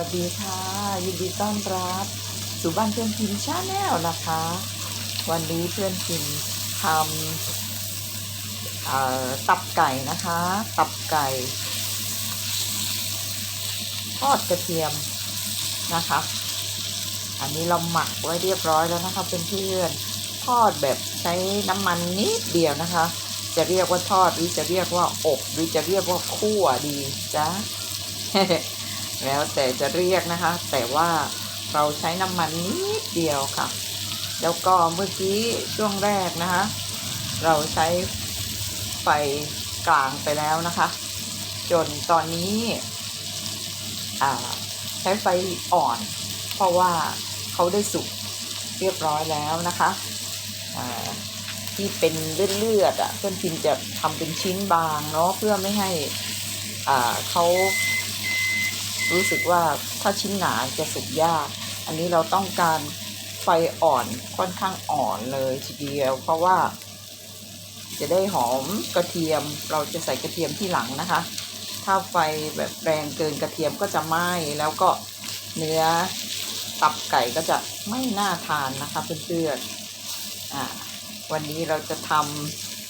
วัสดีค่ะ ยินดีต้อนรับสู่บ้านเพื่อนพิมพ์ชาแนลนะคะ วันนี้เพื่อนพิมพ์ทำตับไก่นะคะ ตับไก่ ทอดกระเทียมนะคะ อันนี้เราหมักไว้เรียบร้อยแล้วนะคะเพื่อนๆทอดแบบใช้น้ำมันนิดเดียวนะคะ จะเรียกว่าทอดหรือจะเรียกว่าอบหรือจะเรียกว่าคั่วดีจ้า แล้วแต่จะเรียกนะคะ แต่ว่าเราใช้น้ำมันนิดเดียวค่ะ แล้วก็เมื่อกี้ช่วงแรกนะคะ เราใช้ไฟกลางไปแล้วนะคะ จนตอนนี้ใช้ไฟอ่อน เพราะว่าเขาได้สุกเรียบร้อยแล้วนะคะที่เป็นเลือดๆอะเพื่อนพิมจะทำเป็นชิ้นบางเนาะเพื่อไม่ให้เขา รู้สึกว่าถ้าชิ้นหนาจะสุกยาก อันนี้เราต้องการไฟอ่อนค่อนข้างอ่อนเลยทีเดียว เพราะว่า จะได้หอมกระเทียม เราจะใส่กระเทียมที่หลังนะคะ ถ้าไฟแบบแรงเกินกระเทียมก็จะไหม้แล้วก็เนื้อตับไก่ก็จะไม่น่าทานนะคะเพื่อนๆอ่าวันนี้เราจะท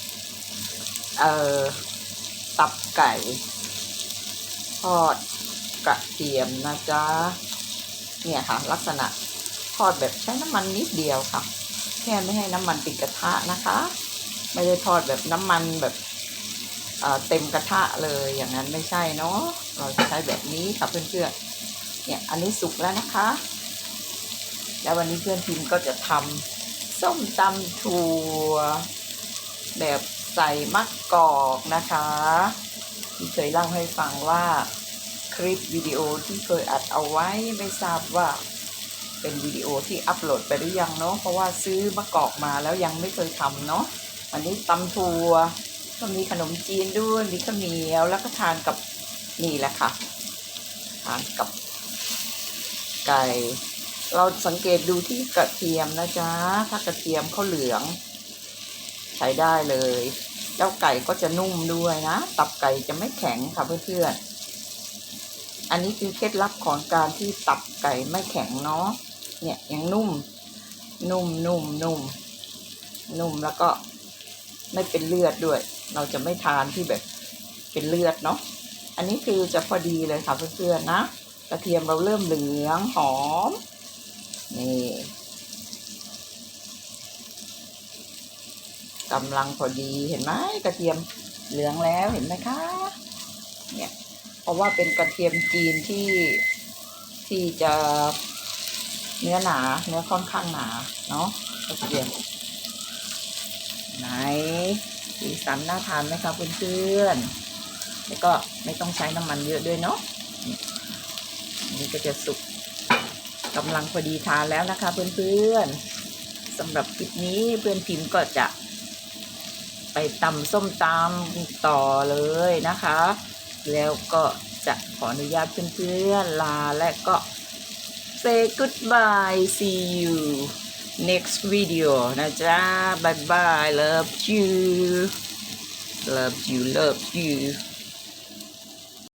ำเอ่อตับไก่ทอด กระเทียมนะจ๊ะเนี่ยค่ะ ลักษณะทอดแบบใช้น้ำมันนิดเดียวค่ะ แค่ไม่ให้น้ำมันติดกระทะนะคะ ไม่ได้ทอดแบบน้ำมันแบบเต็มกระทะเลยอย่างนั้นไม่ใช่เนาะเราจะใช้แบบนี้ค่ะเพื่อนๆเนี่ยอันนี้สุกแล้วนะคะ แล้ววันนี้เพื่อนพิมก็จะทำส้มตำถั่วแบบใส่มะกอกนะคะ ที่เคยเล่าให้ฟังว่า ลิปวิดีโอที่เคยอัดเอาไว้ไม่ทราบว่า เป็นวิดีโอที่อัปโหลดไปหรือยังเนาะเพราะว่าซื้อมะกอกมาแล้วยังไม่เคยทำเนาะอันนี้ตำถั่วก็มีขนมจีนด้วยมีข้าวเหนียวแล้วก็ทานกับนี่แหละค่ะ ทานกับไก่ เราสังเกตดูที่กระเทียมนะจ๊ะถ้ากระเทียมเขาเหลือง ใช้ได้เลยแล้วไก่ก็จะนุ่มด้วยนะ ตับไก่จะไม่แข็งค่ะเพื่อนๆ อันนี้คือเคล็ดลับของการที่ตับไก่ไม่แข็งเนาะเนี่ยยังนุ่ม นุ่มนุ่มนุ่มนุ่มแล้วก็ไม่เป็นเลือดด้วย เราจะไม่ทานที่แบบเป็นเลือดเนาะอันนี้คือจะพอดีเลยค่ะเพื่อนๆนะกระเทียมเราเริ่มเหลืองหอมนี่กำลังพอดีเห็นไหมกระเทียมเหลืองแล้วเห็นไหมคะเนี่ย เพราะว่าเป็นกระเทียมจีนที่ที่จะเนื้อหนา เนื้อค่อนข้างหนาเนาะกระเทียมไหนสีสันน่าทานไหมคะเพื่อนๆแล้วก็ไม่ต้องใช้น้ำมันเยอะด้วยเนาะนี่อันนี่ก็จะสุกกำลังพอดีทานแล้วนะคะ เพื่อนๆสำหรับคลิปนี้เพื่อนพิมพ์ก็จะไปตำส้มตำต่อเลยนะคะ แล้วก็จะขออนุญาตเพื่อนๆลาและก็ say goodbye see you next video นะจ๊ะ bye bye love you love you love you